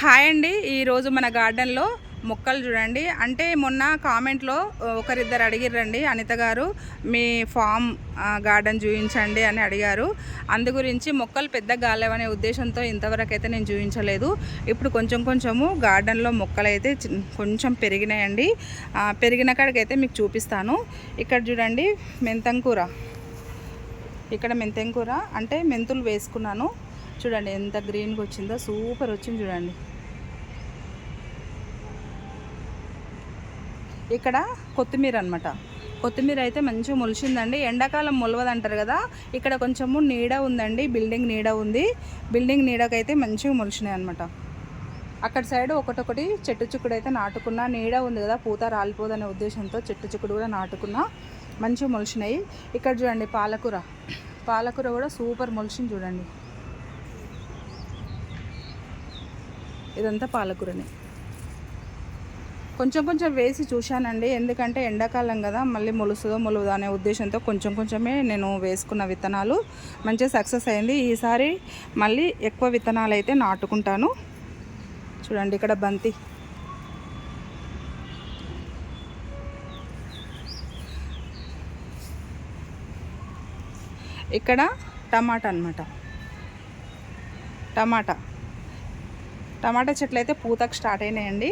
Hi అండి. ఈరోజు మన గార్డెన్లో మొక్కలు చూడండి. అంటే మొన్న కామెంట్లో ఒకరిద్దరు అడిగిర్రండి. అనిత గారు మీ ఫామ్ గార్డెన్ చూపించండి అని అడిగారు. అందు గురించి మొక్కలు పెద్ద గాలేవనే ఉద్దేశంతో ఇంతవరకు అయితే నేను చూపించలేదు ఇప్పుడు కొంచెం కొంచెము గార్డెన్లో మొక్కలు అయితే కొంచెం పెరిగినాయండి. పెరిగిన కాడికైతే మీకు చూపిస్తాను. ఇక్కడ చూడండి మెంతంకూర. ఇక్కడ మెంతంకూర అంటే మెంతులు వేసుకున్నాను. చూడండి ఎంత గ్రీన్గా వచ్చిందో సూపర్ వచ్చింది చూడండి. ఇక్కడ కొత్తిమీర అనమాట కొత్తిమీర అయితే మంచిగా మొలిచిందండి. ఎండాకాలం మొలవదంటారు కదా ఇక్కడ కొంచెము నీడ ఉందండి బిల్డింగ్ నీడ ఉంది. బిల్డింగ్ నీడకైతే మంచిగా మొలిచినాయి అనమాట అక్కడ సైడ్ ఒకటొకటి చెట్టు చిక్కుడు అయితే నాటుకున్నా నీడ ఉంది కదా పూత రాలిపోదనే ఉద్దేశంతో చెట్టు చిక్కుడు కూడా నాటుకున్నా మంచిగా మొలిచినాయి. ఇక్కడ చూడండి పాలకూర. పాలకూర కూడా సూపర్ మొలిచింది చూడండి. ఇదంతా పాలకూరనే. కొంచెం కొంచెం వేసి చూశానండి. ఎందుకంటే ఎండాకాలం కదా మళ్ళీ మొలుస్తుందో మొలుదా అనే ఉద్దేశంతో కొంచెం కొంచెమే నేను వేసుకున్న విత్తనాలు మంచిగా సక్సెస్ అయింది. ఈసారి మళ్ళీ ఎక్కువ విత్తనాలు అయితే నాటుకుంటాను. చూడండి ఇక్కడ బంతి. ఇక్కడ టమాటా అన్నమాట. టమాటా. టమాటా చెట్లు అయితే పూతకు స్టార్ట్ అయినాయండి.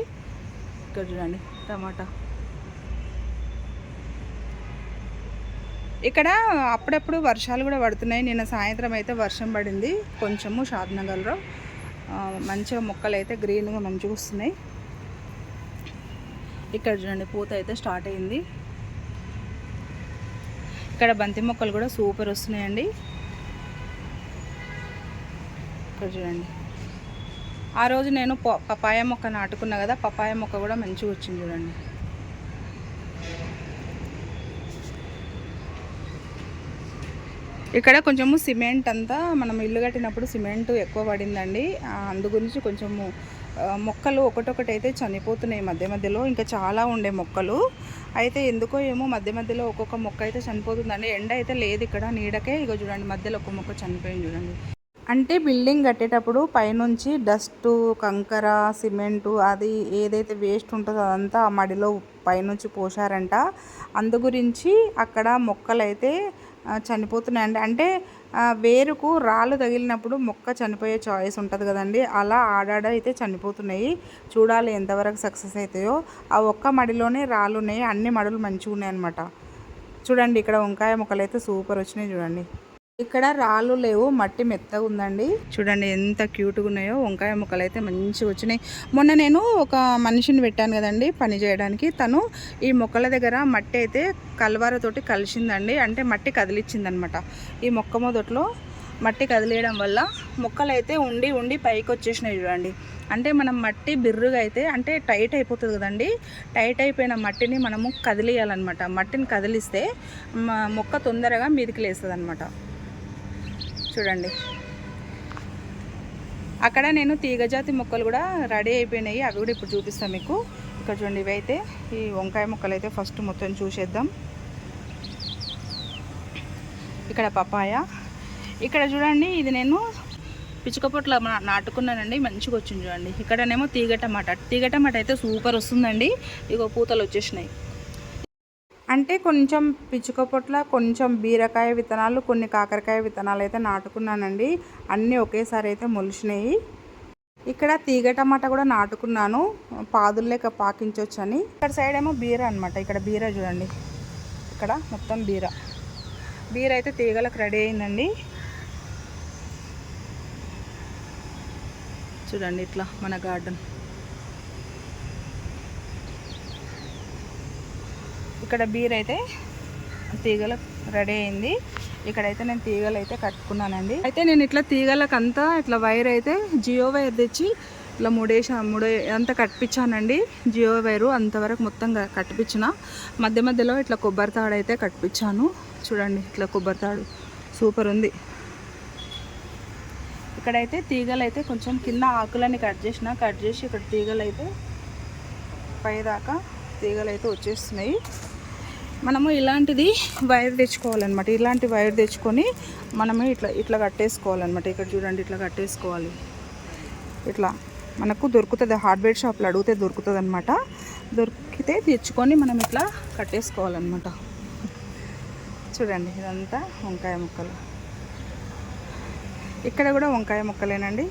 ఇక్కడ చూడండి టమాటా. ఇక్కడ అప్పుడప్పుడు వర్షాలు కూడా పడుతున్నాయి. నిన్న సాయంత్రం అయితే వర్షం పడింది. కొంచెము షాద్నగర్లో మంచిగా మొక్కలు అయితే గ్రీన్గా మంచిగా వస్తున్నాయి. ఇక్కడ చూడండి పూత అయితే స్టార్ట్ అయింది. ఇక్కడ బంతి మొక్కలు కూడా సూపర్ వస్తున్నాయండి. ఇక్కడ చూడండి. ఆ రోజు నేను పపాయ మొక్క నాటుకున్నా కదా పపాయ మొక్క కూడా మంచిగా వచ్చింది చూడండి. ఇక్కడ కొంచెము సిమెంట్ అంతా మనం ఇల్లు కట్టినప్పుడు సిమెంట్ ఎక్కువ పడిందండి. అందు గురించి కొంచెము మొక్కలు ఒకటొకటి అయితే చనిపోతున్నాయి మధ్య మధ్యలో ఇంకా చాలా ఉండే మొక్కలు. అయితే ఎందుకో ఏమో మధ్య మధ్యలో ఒక్కొక్క మొక్క అయితే చనిపోతుందండి. ఎండ అయితే లేదు ఇక్కడ నీడకే. ఇగో చూడండి మధ్యలో ఒక మొక్క చనిపోయింది చూడండి. అంటే బిల్డింగ్ కట్టేటప్పుడు పైనుంచి డస్ట్ కంకర సిమెంటు అది ఏదైతే వేస్ట్ ఉంటుందో అదంతా ఆ మడిలో పైనుంచి పోసారంట అందు గురించి అక్కడ మొక్కలైతే చనిపోతున్నాయండి అంటే వేరుకు రాళ్ళు తగిలినప్పుడు మొక్క చనిపోయే చాయిస్ ఉంటుంది కదండి. అలా ఆడాడ అయితే చనిపోతున్నాయి. చూడాలి ఎంతవరకు సక్సెస్ అవుతాయో ఆ ఒక్క మడిలోనే రాళ్ళు ఉన్నాయి. అన్ని మడులు మంచిగా ఉన్నాయి అనమాట చూడండి ఇక్కడ వంకాయ మొక్కలు అయితే సూపర్ వచ్చినాయి చూడండి. ఇక్కడ రాళ్ళు లేవు మట్టి మెత్తగా ఉందండి. చూడండి ఎంత క్యూట్గా ఉన్నాయో వంకాయ మొక్కలు అయితే మంచిగా వచ్చినాయి. మొన్న నేను ఒక మనిషిని పెట్టాను కదండి పని చేయడానికి. తను ఈ మొక్కల దగ్గర మట్టి అయితే కలవారతోటి కలిసిందండి. అంటే మట్టి కదిలిచ్చిందనమాట. ఈ మొక్క మొదట్లో మట్టి కదిలేయడం వల్ల మొక్కలు అయితే ఉండి ఉండి పైకి వచ్చేసినాయి చూడండి. అంటే మనం మట్టి బిర్రుగా అయితే అంటే టైట్ అయిపోతుంది కదండి. టైట్ అయిపోయిన మట్టిని మనము కదిలియాలన్నమాట. మట్టిని కదిలిస్తే మొక్క తొందరగా మీదికి లేస్తుంది అనమాట చూడండి. అక్కడ నేను తీగజాతి మొక్కలు కూడా రెడీ అయిపోయినాయి. అవి కూడా ఇప్పుడు చూపిస్తాను మీకు. ఇక్కడ చూడండి ఇవైతే ఈ వంకాయ మొక్కలు అయితే ఫస్ట్ మొత్తం చూసేద్దాం. ఇక్కడ పపాయ. ఇక్కడ చూడండి ఇది నేను పిచ్చుకపొట్ల మా- నాటుకున్నానండి. మంచిగా వచ్చింది చూడండి. ఇక్కడనేమో తీగ టమాటా. తీగ టమాటా అయితే సూపర్ వస్తుందండి. ఇగో పూతలు వచ్చేసినాయి. అంటే కొంచెం పిచ్చుక పొట్ల కొంచెం బీరకాయ విత్తనాలు కొన్ని కాకరకాయ విత్తనాలు అయితే నాటుకున్నానండి. అన్నీ ఒకేసారి అయితే మొలిచినాయి. ఇక్కడ తీగ టమాటా కూడా నాటుకున్నాను. పాదులు లేక పాకించవచ్చు అని ఇక్కడ సైడ్ ఏమో బీర అనమాట ఇక్కడ బీర చూడండి. ఇక్కడ మొత్తం బీర. బీర అయితే తీగలకు రెడీ అయిందండి. చూడండి ఇట్లా మన గార్డెన్. ఇక్కడ బీర్ అయితే తీగలు రెడీ అయింది. ఇక్కడైతే నేను తీగలు అయితే కట్టుకున్నానండి. అయితే నేను ఇట్లా తీగలకంతా ఇట్లా వైర్ అయితే జియో వైర్ తెచ్చి ఇట్లా మూడేసా మూడే అంతా కట్టించానండి. జియో వైరు అంతవరకు మొత్తం కట్టించిన. కట్టిపించిన మధ్య మధ్యలో ఇట్లా కొబ్బరి తాడు అయితే కట్టిపించాను చూడండి ఇట్లా కొబ్బరి తాడు సూపర్ ఉంది. ఇక్కడైతే తీగలు అయితే కొంచెం కింద ఆకులని కట్ చేసిన కట్ చేసి ఇక్కడ తీగలు అయితే పైదాకా తీగలు అయితే వచ్చేస్తున్నాయి. మనము ఇలాంటిది వైర్ తెచ్చుకోవాలన్నమాట. ఇలాంటి వైర్ తెచ్చుకొని మనము ఇట్లా ఇట్లా కట్టేసుకోవాలన్నమాట. ఇక్కడ చూడండి ఇట్లా కట్టేసుకోవాలి. ఇట్లా మనకు దొరుకుతుంది. హార్డ్వేర్ షాప్లో అడిగితే దొరుకుతుంది అనమాట దొరికితే తెచ్చుకొని మనం ఇట్లా కట్టేసుకోవాలన్నమాట. చూడండి ఇదంతా వంకాయ ముక్కలు. ఇక్కడ కూడా వంకాయ ముక్కలేనండి.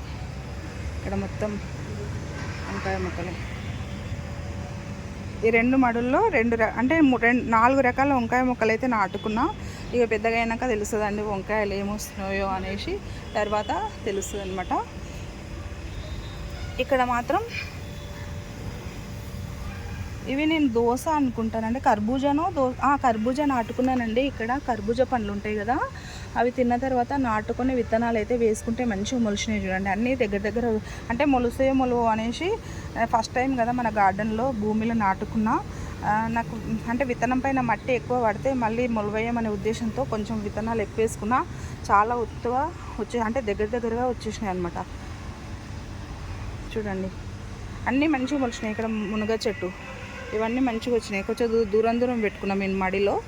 ఇక్కడ మొత్తం వంకాయ ముక్కలే. ఈ రెండు మడుల్లో రెండు అంటే రెండు నాలుగు రకాల వంకాయ మొక్కలు అయితే నాటుకున్నా ఇక పెద్దగా అయినాక తెలుస్తుందండి వంకాయలు ఏమొస్తున్నాయో అనేసి తర్వాత తెలుస్తుంది అనమాట ఇక్కడ మాత్రం ఇవి నేను దోశ అనుకుంటానండి. కర్బూజానో దో కర్బూజా నాటుకున్నానండి. ఇక్కడ కర్బూజా పండ్లు ఉంటాయి కదా అవి తిన్న తర్వాత నాటుకొని విత్తనాలు అయితే వేసుకుంటే మంచిగా మొలిచినాయి చూడండి. అన్నీ దగ్గర దగ్గర అంటే మొలుసే మొలువు అనేసి ఫస్ట్ టైం కదా మన గార్డెన్లో భూమిలో నాటుకున్నా నాకు అంటే విత్తనం పైన మట్టి ఎక్కువ పడితే మళ్ళీ మొలవేయమనే ఉద్దేశంతో కొంచెం విత్తనాలు ఎక్కువ చాలా ఉత్తుగా వచ్చే అంటే దగ్గర దగ్గరగా వచ్చేసినాయి అనమాట చూడండి. అన్నీ మంచిగా మొలిచినాయి. ఇక్కడ మునగ చెట్టు ఇవన్నీ మంచిగా వచ్చినాయి. కొంచెం దూ- దూరం దూరం పెట్టుకున్నాం నేను మడిలో.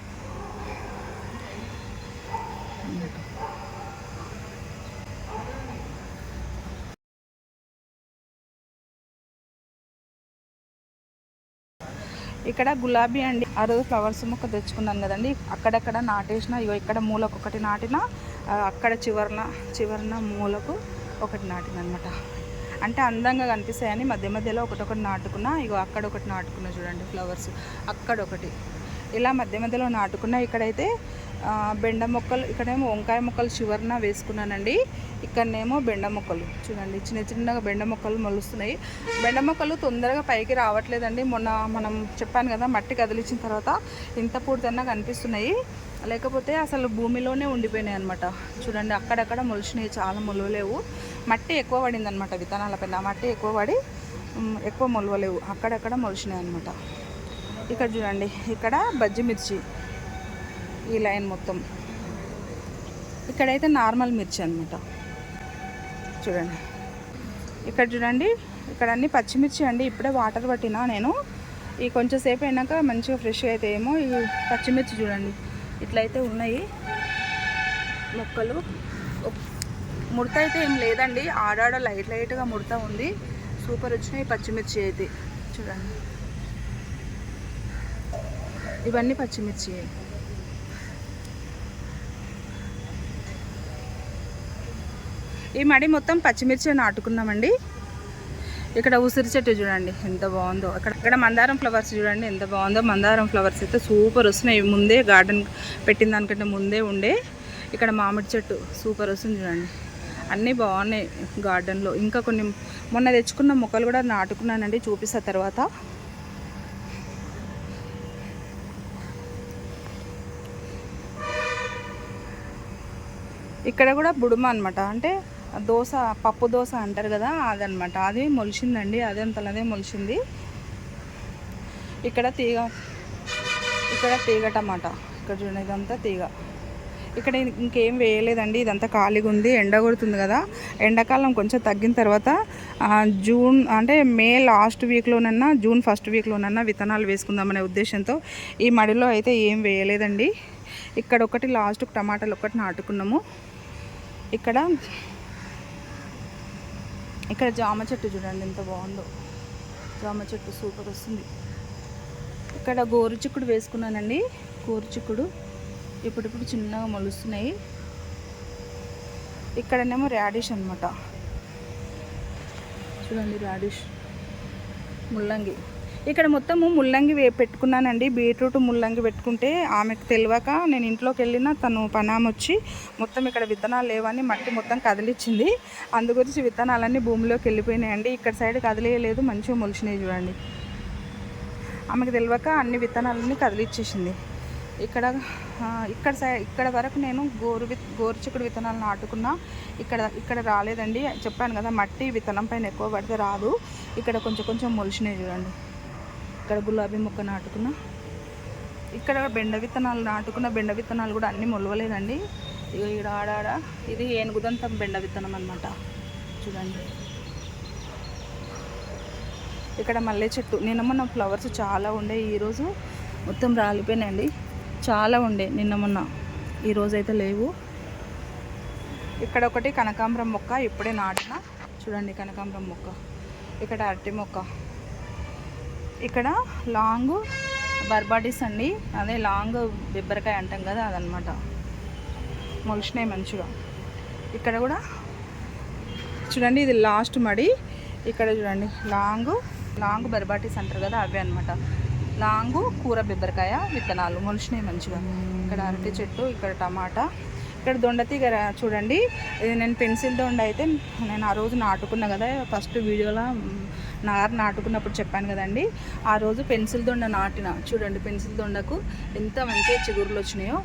ఇక్కడ గులాబీ అండి. ఆ రోజు ఫ్లవర్స్ మొక్క తెచ్చుకున్నాను కదండి. అక్కడక్కడ నాటేసిన ఇగో ఇక్కడ మూలకు ఒకటి నాటిన అక్కడ చివరన చివరన మూలకు ఒకటి నాటిన అనమాట అంటే అందంగా కనిపిస్తాయని మధ్య మధ్యలో ఒకటొకటి నాటుకున్నా ఇగో అక్కడ ఒకటి నాటుకున్నా చూడండి ఫ్లవర్స్. అక్కడ ఒకటి. ఇలా మధ్య మధ్యలో నాటుకున్నా ఇక్కడైతే బెండ మొక్కలు ఇక్కడేమో వంకాయ మొక్కలు చివరన వేసుకున్నానండి. ఇక్కడనేమో బెండ మొక్కలు. చూడండి చిన్న చిన్నగా బెండ మొక్కలు మొలుస్తున్నాయి. బెండ మొక్కలు తొందరగా పైకి రావట్లేదండి. మొన్న మనం చెప్పాను కదా మట్టి కదిలించిన తర్వాత ఇంత పూర్తన్నా కనిపిస్తున్నాయి. లేకపోతే అసలు భూమిలోనే ఉండిపోయినాయి అనమాట చూడండి అక్కడక్కడ మొలిచినాయి. చాలా మొలవలేవు. మట్టి ఎక్కువ పడింది అనమాట విత్తనాలపైన మట్టి ఎక్కువ పడి ఎక్కువ మొలవలేవు. అక్కడక్కడ మొలిచినాయి అనమాట ఇక్కడ చూడండి ఇక్కడ బజ్జి మిర్చి. ఈ లైన్ మొత్తం. ఇక్కడైతే నార్మల్ మిర్చి అనమాట చూడండి. ఇక్కడ చూడండి ఇక్కడ అన్ని పచ్చిమిర్చి అండి. ఇప్పుడే వాటర్ పట్టినా నేను. ఈ కొంచెం సేపు అయినాక మంచిగా ఫ్రెష్గా అయితే ఏమో ఈ పచ్చిమిర్చి చూడండి. ఇట్లయితే ఉన్నాయి మొక్కలు. ముడత అయితే ఏం లేదండి. ఆడాడ లైట్ లైట్గా ముడత ఉంది. సూపర్ వచ్చినాయి పచ్చిమిర్చి అయితే. చూడండి. ఇవన్నీ పచ్చిమిర్చి. ఈ మడి మొత్తం పచ్చిమిర్చి నాటుకున్నామండి ఇక్కడ ఉసిరి చెట్టు చూడండి ఎంత బాగుందో. అక్కడ ఇక్కడ మందారం ఫ్లవర్స్ చూడండి ఎంత బాగుందో. మందారం ఫ్లవర్స్ అయితే సూపర్ వస్తున్నాయి. ముందే గార్డెన్ పెట్టిన దానికంటే ముందే ఉండే. ఇక్కడ మామిడి చెట్టు సూపర్ వస్తుంది చూడండి. అన్నీ బాగున్నాయి గార్డెన్లో. ఇంకా కొన్ని మొన్న తెచ్చుకున్న మొక్కలు కూడా నాటుకున్నానండి చూపిస్తా తర్వాత. ఇక్కడ కూడా బుడుమ అనమాట అంటే దోశ పప్పు దోశ అంటారు కదా అదనమాట అది మొలిచిందండి అదే మొలిచింది ఇక్కడ తీగ ఇక్కడ తీగ టమాటా. ఇక్కడ చూడండి ఇదంతా తీగ. ఇక్కడ ఇంకేం వేయలేదండి ఇదంతా ఖాళీగా ఉంది ఎండ కొడుతుంది కదా. ఎండాకాలం కొంచెం తగ్గిన తర్వాత జూన్ అంటే మే లాస్ట్ వీక్లోనన్నా జూన్ ఫస్ట్ వీక్లోనన్నా విత్తనాలు వేసుకుందామనే ఉద్దేశంతో ఈ మడిలో అయితే ఏం వేయలేదండి. ఇక్కడ ఒకటి లాస్ట్ టమాటాలు ఒకటి నాటుకున్నాము. ఇక్కడ ఇక్కడ జామ చెట్టు చూడండి ఎంత బాగుందో. జామ చెట్టు సూపర్ వస్తుంది. ఇక్కడ గోరు చిక్కుడు వేసుకున్నానండి. గోరు చిక్కుడు ఇప్పుడిప్పుడు చిన్నగా మొలుస్తున్నాయి. ఇక్కడనేమో రాడిష్ అనమాట చూడండి రాడిష్ ముల్లంగి. ఇక్కడ మొత్తము ముల్లంగి పెట్టుకున్నానండి. బీట్రూట్ ముల్లంగి పెట్టుకుంటే ఆమెకు తెలియక నేను ఇంట్లోకి వెళ్ళిన తను పనామొచ్చి మొత్తం ఇక్కడ విత్తనాలు లేవని మట్టి మొత్తం కదిలిచ్చింది. అందు గురించి విత్తనాలన్నీ భూమిలోకి వెళ్ళిపోయినాయండి. ఇక్కడ సైడ్ కదిలేయలేదు మంచిగా మొలిచినాయి చూడండి. ఆమెకు తెలియక అన్ని విత్తనాలన్నీ కదిలిచ్చేసింది. ఇక్కడ ఇక్కడ ఇక్కడ వరకు నేను గోరు విత్ గోరు చిక్కుడు విత్తనాలు నాటుకున్నా ఇక్కడ ఇక్కడ రాలేదండి. చెప్పాను కదా మట్టి విత్తనం పైన ఎక్కువ పడితే రాదు. ఇక్కడ కొంచెం కొంచెం మొలిచినాయి చూడండి. ఇక్కడ గులాబీ మొక్క నాటుకున్నా. ఇక్కడ బెండ విత్తనాలు నాటుకున్న బెండ విత్తనాలు కూడా అన్నీ మొలవలేదండి. ఇక్కడ ఆడాడ ఇది ఏనుగుదంతం బెండ విత్తనం అనమాట చూడండి. ఇక్కడ మల్లె చెట్టు. నిన్న మొన్న ఫ్లవర్స్ చాలా ఉండే ఈరోజు మొత్తం రాలిపోయినాయండి. చాలా ఉండే నిన్న మొన్న. ఈరోజు అయితే లేవు. ఇక్కడ ఒకటి కనకాంబరం మొక్క ఇప్పుడే నాటిన. చూడండి కనకాంబరం మొక్క. ఇక్కడ అరటి మొక్క. ఇక్కడ లాంగ్ బర్బాటిస్ అండి. అదే లాంగ్ బిబ్బరకాయ అంటాం కదా అదనమాట. మొలిచినాయి మంచిగా. ఇక్కడ కూడా చూడండి ఇది లాస్ట్ మడి. ఇక్కడ చూడండి లాంగ్ లాంగ్ బర్బాటిస్ అంటారు కదా అవే అనమాట లాంగు కూర బిబ్బరకాయ విత్తనాలు మొలిచినాయి మంచిగా. ఇక్కడ అరటి చెట్టు ఇక్కడ టమాటా ఇక్కడ దొండతీగ రా- చూడండి. ఇది నేను పెన్సిల్ దొండ అయితే నేను ఆ రోజు నాటుకున్నా కదా. ఫస్ట్ వీడియోలో నారు నాటుకున్నప్పుడు చెప్పాను కదండి. ఆ రోజు పెన్సిల్ దొండ నాటిన. చూడండి పెన్సిల్ దొండకు ఎంత మంచిగా చిగురులు వచ్చినాయో.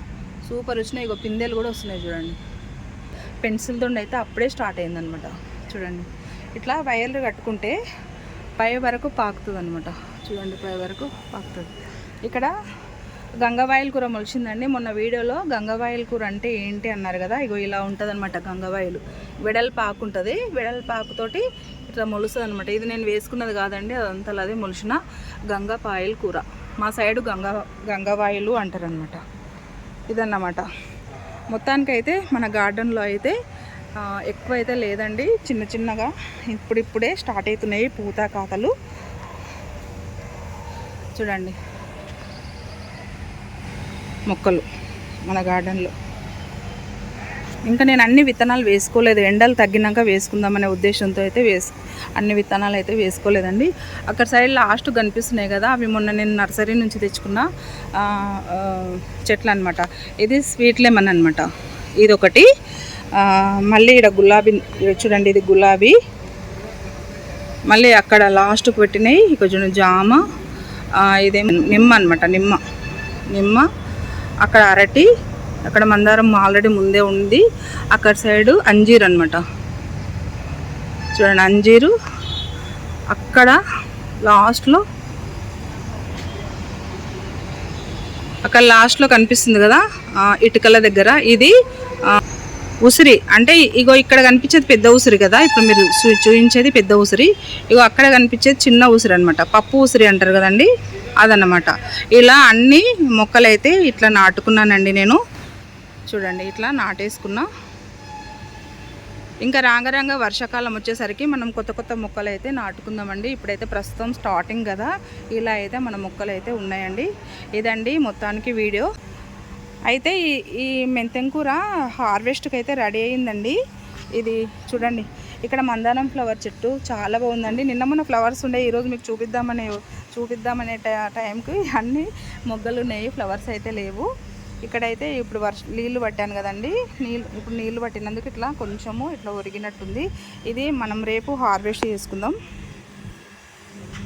సూపర్ వచ్చినాయి. ఇగో పిందెలు కూడా వస్తున్నాయి చూడండి. పెన్సిల్ దొండ అయితే అప్పుడే స్టార్ట్ అయిందనమాట చూడండి. ఇట్లా వైర్లు కట్టుకుంటే పై వరకు పాకుతుంది అనమాట చూడండి పై వరకు పాకుతుంది. ఇక్కడ గంగవాయిల్ కూర మొలిచిందండి. మొన్న వీడియోలో గంగవాయిల్ కూర అంటే ఏంటి అన్నారు కదా ఇగో ఇలా ఉంటుంది అనమాట గంగవాయిలు. వెడల్పాకు ఉంటుంది వెడల్పాకుతోటి ఇట్లా మొలుస్తుంది అనమాట ఇది నేను వేసుకున్నది కాదండి అదంతా అదే మొలిచిన గంగపాయల్ కూర. మా సైడు గంగ గంగవాయిలు అంటారనమాట ఇదన్నమాట. మొత్తానికైతే మన గార్డెన్లో అయితే ఎక్కువ అయితే లేదండి. చిన్న చిన్నగా ఇప్పుడిప్పుడే స్టార్ట్ అవుతున్నాయి పూత కాతలు చూడండి. మొక్కలు మన గార్డెన్లో. ఇంకా నేను అన్ని విత్తనాలు వేసుకోలేదు. ఎండలు తగ్గినాక వేసుకుందామనే ఉద్దేశంతో అయితే వేసు అన్ని విత్తనాలు అయితే వేసుకోలేదండి. అక్కడ సైడ్ లాస్ట్ కనిపిస్తున్నాయి కదా అవి మొన్న నేను నర్సరీ నుంచి తెచ్చుకున్న చెట్లు అనమాట ఇది స్వీట్ లెమన్ అనమాట ఇది ఒకటి మళ్ళీ ఇక్కడ గులాబీ చూడండి ఇది గులాబీ. మళ్ళీ అక్కడ లాస్ట్కి పెట్టినాయి ఇక చూడండి జామ ఆ, నిమ్మ అనమాట నిమ్మ. నిమ్మ. అక్కడ అరటి అక్కడ మందారం ఆల్రెడీ ముందే ఉంది. అక్కడ సైడు అంజీర్ అనమాట చూడండి అంజీరు. అక్కడ లాస్ట్లో అక్కడ లాస్ట్లో కనిపిస్తుంది కదా ఇటుకల దగ్గర. ఇది ఉసిరి. అంటే ఇగో ఇక్కడ కనిపించేది పెద్ద ఉసిరి కదా ఇప్పుడు మీరు చూ- చూపించేది పెద్ద ఉసిరి. ఇగో అక్కడ కనిపించేది చిన్న ఉసిరి అనమాట పప్పు ఉసిరి అంటారు కదండి. అదన్నమాట. ఇలా అన్ని మొక్కలైతే ఇట్లా నాటుకున్నానండి నేను. చూడండి ఇట్లా నాటేసుకున్నా. ఇంకా రాంగరంగ వర్షాకాలం వచ్చేసరికి మనం కొత్త కొత్త మొక్కలు అయితే నాటుకుందామండి. ఇప్పుడైతే ప్రస్తుతం స్టార్టింగ్ కదా. ఇలా అయితే మన మొక్కలు అయితే ఉన్నాయండి. ఇదండి మొత్తానికి వీడియో. అయితే ఈ ఈ మెంతెం కూర హార్వెస్ట్కి అయితే రెడీ అయిందండి ఇది చూడండి ఇక్కడ మందారం ఫ్లవర్ చెట్టు చాలా బాగుందండి. నిన్న మొన్న ఫ్లవర్స్ ఉండే ఈరోజు మీకు చూపిద్దామనే చూపిద్దామనే టై- టైంకి అన్నీ మొగ్గలు ఉన్నాయి ఫ్లవర్స్ అయితే లేవు. ఇక్కడైతే ఇప్పుడు వర్ష నీళ్ళు పట్టాను కదండి. నీళ్ళు ఇప్పుడు నీళ్ళు పట్టినందుకు ఇట్లా కొంచెము ఇట్లా ఒరిగినట్టుంది. ఇది మనం రేపు హార్వెస్ట్ చేసుకుందాం.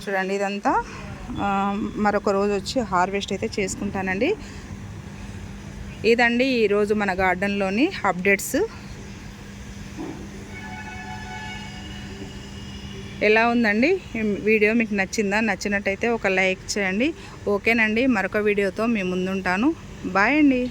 చూడండి ఇదంతా. మరొక రోజు వచ్చి హార్వెస్ట్ అయితే చేసుకుంటానండి. ఇదండి ఈరోజు మన గార్డెన్లోని అప్డేట్స్. ఎలా ఉందండి? వీడియో మీకు నచ్చిందా? నచ్చినట్టయితే ఒక లైక్ చేయండి. ఓకేనండి. మరొక వీడియోతో మీ ముందుంటాను. బాయ్ అండి.